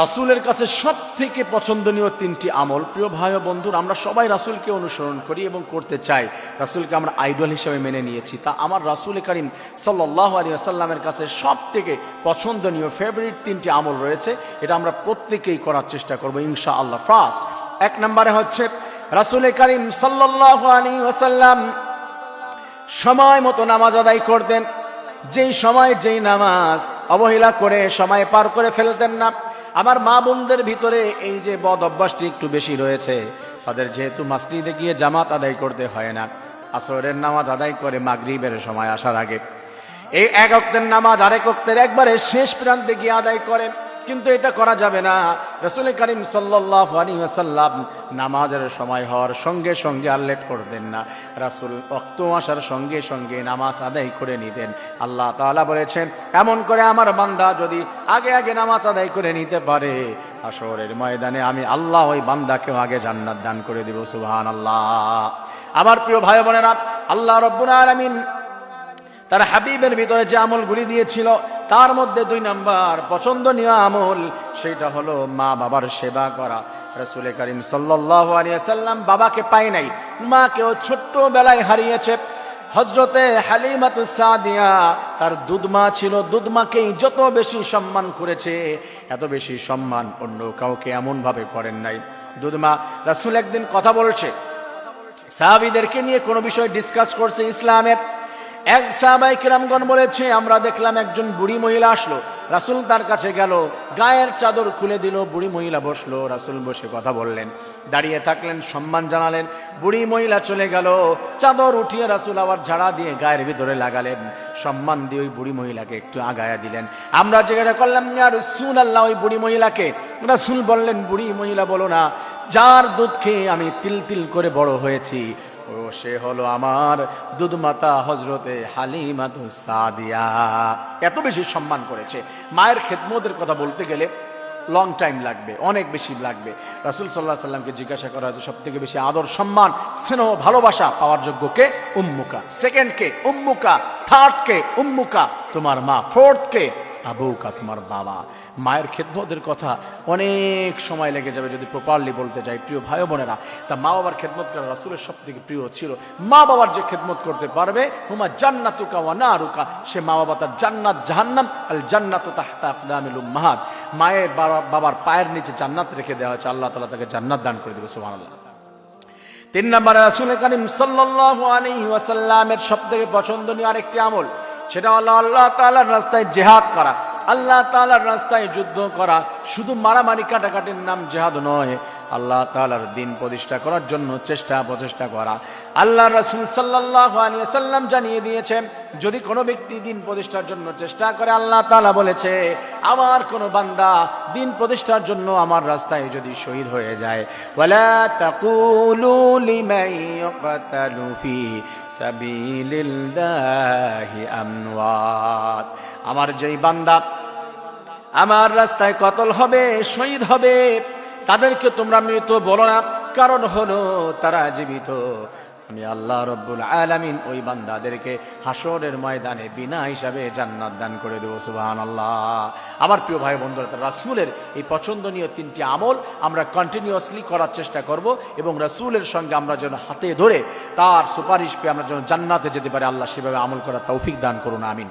রাসূলের কাছে সব থেকে পছন্দনীয় তিনটি আমল। প্রিয় ভাই বন্ধুর, আমরা সবাই রাসূলকে অনুসরণ করি এবং করতে চাই। রাসূলকে আমরা আইডল হিসেবে মেনে নিয়েছি। তা আমার রাসূল করিম সাল্লাহ আলী আসাল্লামের কাছে সব থেকে পছন্দনীয় ফেভারিট তিনটি আমল রয়েছে। এটা আমরা প্রত্যেকেই করার চেষ্টা করব ইনশা আল্লাহ ফার্স্ট এক নম্বরে হচ্ছে রাসূল করিম সাল্লাহ আলী আসাল্লাম সময় মতো নামাজ আদায় করতেন। যেই সময় যেই নামাজ অবহেলা করে সময় পার করে ফেলতেন না, আমার মা বোনদের ভিতরে এই যে বদ অভ্যাসটি একটু বেশি রয়েছে, তাদের যেহেতু মাসজিদে গিয়ে জামাত আদায় করতে হয় না, আসরের নামাজ আদায় করে মাগরিবের সময় আসার আগে। এই এক অক্তের নামাজ আরেক অক্তের একবারে শেষ প্রান্তে গিয়ে আদায় করে কিন্তু এটা করা যাবে না। রসুল করিম সাল্লাহ আলী আসাল্লাম নামাজের সময় হওয়ার সঙ্গে সঙ্গে আর লেট না। রাসুল অক্ত আসার সঙ্গে সঙ্গে নামাজ আদায় করে নিতেন। আল্লাহ তাআলা বলেছেন, এমন করে আমার বান্দা যদি আগে আগে নামাজ আদায় করে নিতে পারে আসরের ময়দানে আমি আল্লাহ ওই বান্দাকেও আগে জান্নাত দান করে দিব সুহান আল্লাহ আমার প্রিয় ভাই বোনেরা, আল্লাহ রব্বুল আলামিন তার হাবিবের ভিতরে যে আমলগুলি দিয়েছিল তার মধ্যে দুই নাম্বার পছন্দনীয় আমল সেটা হলো মা বাবার সেবা করা। রসুল করিম সাল্লাহ আলিয়াল্লাম বাবাকে পায় নাই, মাকেও ছোট্ট বেলায় হারিয়েছে হজরতে হালিমাতুসাদিয়া তার দুধমা ছিল, দুধমাকেই যত বেশি সম্মান করেছে, এত বেশি সম্মান অন্য কাউকে এমনভাবে করেন নাই। দুধমা, রাসুল একদিন কথা বলছে, সাহাবিদেরকে নিয়ে কোনো বিষয় ডিসকাস করছে ইসলামের। এক সাহাবাই কিরামগণ বলেছে আমরা দেখলাম একজন বুড়ি মহিলা আসলো। রাসুল তার কাছে গেল, গায়ের চাদর খুলে দিল, বুড়ি মহিলা বসল, রাসুল বসে কথা বললেন। দাঁড়িয়ে থাকলেন, সম্মান জানালেন, বুড়ি মহিলা চলে গেল, চাদর উঠিয়ে রাসুল আবার ঝাড়া দিয়ে গায়ের ভিতরে লাগালেন। সম্মান দিয়ে ওই বুড়ি মহিলাকে একটু আগায়া দিলেন। আমরা জিজ্ঞাসা করলাম আর রসুল আল্লাহ ওই বুড়ি মহিলাকে? রাসুল বললেন, বুড়ি মহিলা বলো না, যার দুধ খেয়ে আমি তিল তিল করে বড় হয়েছি, ও সে হলো আমার দুধমাতা হজরতে হালিমাতু সাদিয়া। এত বেশি সম্মান করেছে। মায়ের খেদমতের কথা বলতে গেলে লং টাইম লাগবে, অনেক বেশি লাগবে। রাসুল সাল্লাহ সাল্লামকে জিজ্ঞাসা করা হয়েছে সব থেকে বেশি আদর, সম্মান, স্নেহ, ভালোবাসা পাওয়ার যোগ্য কে? উম্মুকা। সেকেন্ড কে? উম্মুকা। থার্ড কে? উম্মুকা। তোমার মা। ফোর্থ কে? আবুকা তোমার বাবা। মায়ের খেদমতের কথা অনেক সময় লেগে যাবে যদি প্রপারলি বলতে যাই, প্রিয় ভাই বোনেরা। তা মা বাবার খেদমত করা রাসুলের সব থেকে প্রিয় ছিল। মা বাবার যে খেদমত করতে পারবে, হুমা জান্নাতুকা ওয়া না রুকা সে মা বাবা তার জান্নাত, জাহান্নাম, আল জান্নাত তাহতা মায়ের বাবা- বাবার পায়ের নিচে জান্নাত রেখে দেওয়া হয়েছে, আল্লাহ তাআলা তাকে জান্নাত দান করে দেবে, সুবহানাল্লাহ। তিন নম্বরে রাসুল করিম সাল্লাল্লাহু আলাইহি ওয়াসাল্লামের সবথেকে পছন্দনীয় আরেকটি আমল সেটা হলো আল্লাহ তালার রাস্তায় জেহাদ করা। আল্লাহ তালার রাস্তায় যুদ্ধ করা। শুধু মারামারি কাটাকাটির নাম জেহাদ নয়। আল্লাহ তাআলার দিন প্রতিষ্ঠা করার জন্য চেষ্টা প্রচেষ্টা করা। আল্লাহ রাসূল সাল্লাল্লাহু আলাইহি ওয়াসাল্লাম জানিয়ে দিয়েছেন, যদি কোনো ব্যক্তি দিন প্রতিষ্ঠার জন্য চেষ্টা করে, আল্লাহ তালা বলেছে, আমার কোনো বান্দা দিন প্রতিষ্ঠার জন্য আমার রাস্তায় যদি শহীদ হয়ে যায় আমার যেই বান্দা, আমার রাস্তায় কতল হবে, শহীদ হবে তাদেরকে তোমরা মৃত বলো না। কারণ হলো তারা জীবিত। আমি আল্লাহ রব্বুল আলামিন ওই বান্দাদেরকে হাসরের ময়দানে বিনা হিসাবে জান্নাত দান করে দেবো সুবহান আল্লাহ আমার প্রিয় ভাই বন্ধুরা রাসুলের এই পছন্দনীয় তিনটি আমল আমরা কন্টিনিউয়াসলি করার চেষ্টা করব এবং রাসুলের সঙ্গে আমরা যেন হাতে ধরে তার সুপারিশ পেয়ে আমরা যেন জান্নাতে যেতে পারি। আল্লাহ সেভাবে আমল করার তৌফিক দান করুন, আমিন।